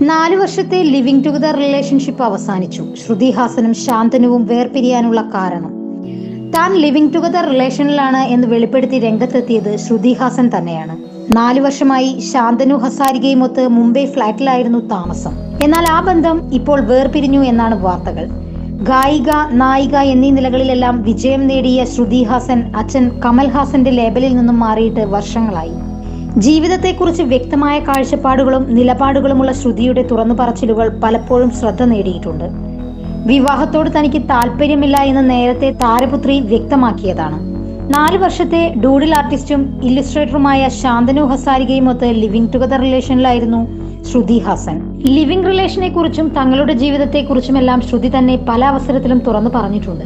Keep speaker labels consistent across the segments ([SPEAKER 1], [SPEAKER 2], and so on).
[SPEAKER 1] നാല് വർഷത്തെ living together relationship അവസാനിച്ചു. ശ്രുതി ഹാസനും ശാന്തനുവും വേർപിരിയാനുള്ള കാരണം. താൻ ലിവിംഗ് ടുഗദർ റിലേഷനിലാണ് എന്ന് വെളിപ്പെടുത്തി രംഗത്തെത്തിയത് ശ്രുതി ഹാസൻ തന്നെയാണ്. നാലു വർഷമായി ശാന്തനു ഹസാരികയുമൊത്ത് മുംബൈ ഫ്ളാറ്റിലായിരുന്നു താമസം. എന്നാൽ ആ ബന്ധം ഇപ്പോൾ വേർപിരിഞ്ഞു എന്നാണ് വാർത്തകൾ. ഗായിക നായിക എന്നീ നിലകളിലെല്ലാം വിജയം നേടിയ ശ്രുതി ഹാസൻ അച്ഛൻ കമൽ ഹാസന്റെ ലേബലിൽ നിന്നും മാറിയിട്ട് വർഷങ്ങളായി. ജീവിതത്തെക്കുറിച്ച് വ്യക്തമായ കാഴ്ചപ്പാടുകളും നിലപാടുകളുമുള്ള ശ്രുതിയുടെ തുറന്നു പറച്ചിലുകൾ പലപ്പോഴും ശ്രദ്ധ നേടിയിട്ടുണ്ട്. വിവാഹത്തോട് തനിക്ക് താല്പര്യമില്ല എന്ന് നേരത്തെ താരപുത്രി വ്യക്തമാക്കിയതാണ്. നാല് വർഷത്തെ ഡൂഡിൽ ആർട്ടിസ്റ്റും ഇല്ലുസ്ട്രേറ്ററുമായ ശാന്തനു ഹസാരികയുമൊത്ത് ലിവിംഗ് ടുഗദർ റിലേഷനിലായിരുന്നു ശ്രുതി ഹസൻ. ലിവിംഗ് റിലേഷനെ കുറിച്ചും തങ്ങളുടെ ജീവിതത്തെക്കുറിച്ചുമെല്ലാം ശ്രുതി തന്നെ പല അവസരത്തിലും തുറന്നു പറഞ്ഞിട്ടുണ്ട്.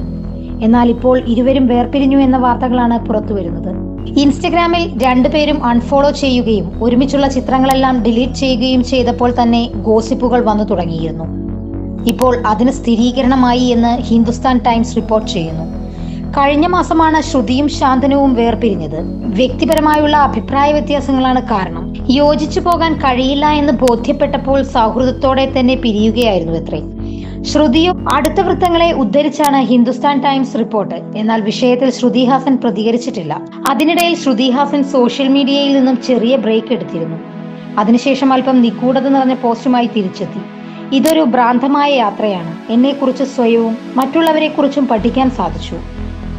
[SPEAKER 1] എന്നാൽ ഇപ്പോൾ ഇരുവരും വേർപിരിഞ്ഞു എന്ന വാർത്തകളാണ് പുറത്തുവരുന്നത്. ഇൻസ്റ്റഗ്രാമിൽ രണ്ടുപേരും അൺഫോളോ ചെയ്യുകയും ഒരുമിച്ചുള്ള ചിത്രങ്ങളെല്ലാം ഡിലീറ്റ് ചെയ്യുകയും ചെയ്തപ്പോൾ തന്നെ ഗോസിപ്പുകൾ വന്നു തുടങ്ങിയിരുന്നു. ഇപ്പോൾ അതിന് സ്ഥിരീകരണമായി എന്ന് ഹിന്ദുസ്ഥാൻ ടൈംസ് റിപ്പോർട്ട് ചെയ്യുന്നു. കഴിഞ്ഞ മാസമാണ് ശ്രുതിയും ശാന്തനവും വേർപിരിഞ്ഞത്. വ്യക്തിപരമായുള്ള അഭിപ്രായ വ്യത്യാസങ്ങളാണ് കാരണം. യോജിച്ചു പോകാൻ കഴിയില്ല എന്ന് ബോധ്യപ്പെട്ടപ്പോൾ സൗഹൃദത്തോടെ തന്നെ പിരിയുകയായിരുന്നു എത്രേ. ശ്രുതിയും അടുത്ത വൃത്തങ്ങളെ ഉദ്ധരിച്ചാണ് ഹിന്ദുസ്ഥാൻ ടൈംസ് റിപ്പോർട്ട്. എന്നാൽ വിഷയത്തിൽ ശ്രുതി ഹാസൻ പ്രതികരിച്ചിട്ടില്ല. അതിനിടയിൽ ശ്രുതി ഹാസൻ സോഷ്യൽ മീഡിയയിൽ നിന്നും ചെറിയ ബ്രേക്ക് എടുത്തിരുന്നു. അതിനുശേഷം അല്പം നിഗൂഢത നിറഞ്ഞ പോസ്റ്റുമായി തിരിച്ചെത്തി. ഇതൊരു ഭ്രാന്തമായ യാത്രയാണ്. എന്നെക്കുറിച്ച് സ്വയവും മറ്റുള്ളവരെക്കുറിച്ചും പഠിക്കാൻ സാധിച്ചു.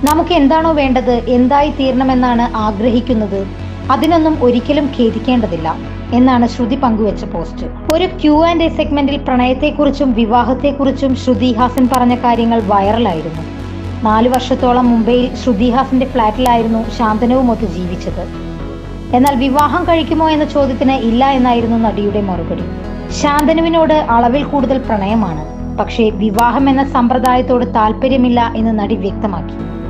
[SPEAKER 1] നമുക്ക് എന്താണോ വേണ്ടത് എന്തായി തീരണമെന്നാണ് ആഗ്രഹിക്കുന്നത്. അതിനൊന്നും ഒരിക്കലും ഖേദിക്കേണ്ടതില്ല. എന്നാണ് ശ്രുതി പങ്കുവച്ച പോസ്റ്റ്. ഒരു ക്യൂ ആൻഡ് എ സെഗ്മെന്റിൽ പ്രണയത്തെക്കുറിച്ചും വിവാഹത്തെക്കുറിച്ചും ശ്രുതി ഹാസൻ പറഞ്ഞ കാര്യങ്ങൾ വൈറലായിരുന്നു. നാലു വർഷത്തോളം മുംബൈയിൽ ശ്രുതി ഹാസന്റെ ഫ്ളാറ്റിലായിരുന്നു ശാന്തനവുമൊത്ത് ജീവിച്ചത്. എന്നാൽ വിവാഹം കഴിക്കുമോ എന്ന ചോദ്യത്തിന് ഇല്ല എന്നായിരുന്നു നടിയുടെ മറുപടി. ശാന്തനുവിനോട് അളവിൽ കൂടുതൽ പ്രണയമാണ്. പക്ഷേ വിവാഹം എന്ന സമ്പ്രദായത്തോട് താല്പര്യമില്ല എന്ന് നടി വ്യക്തമാക്കി.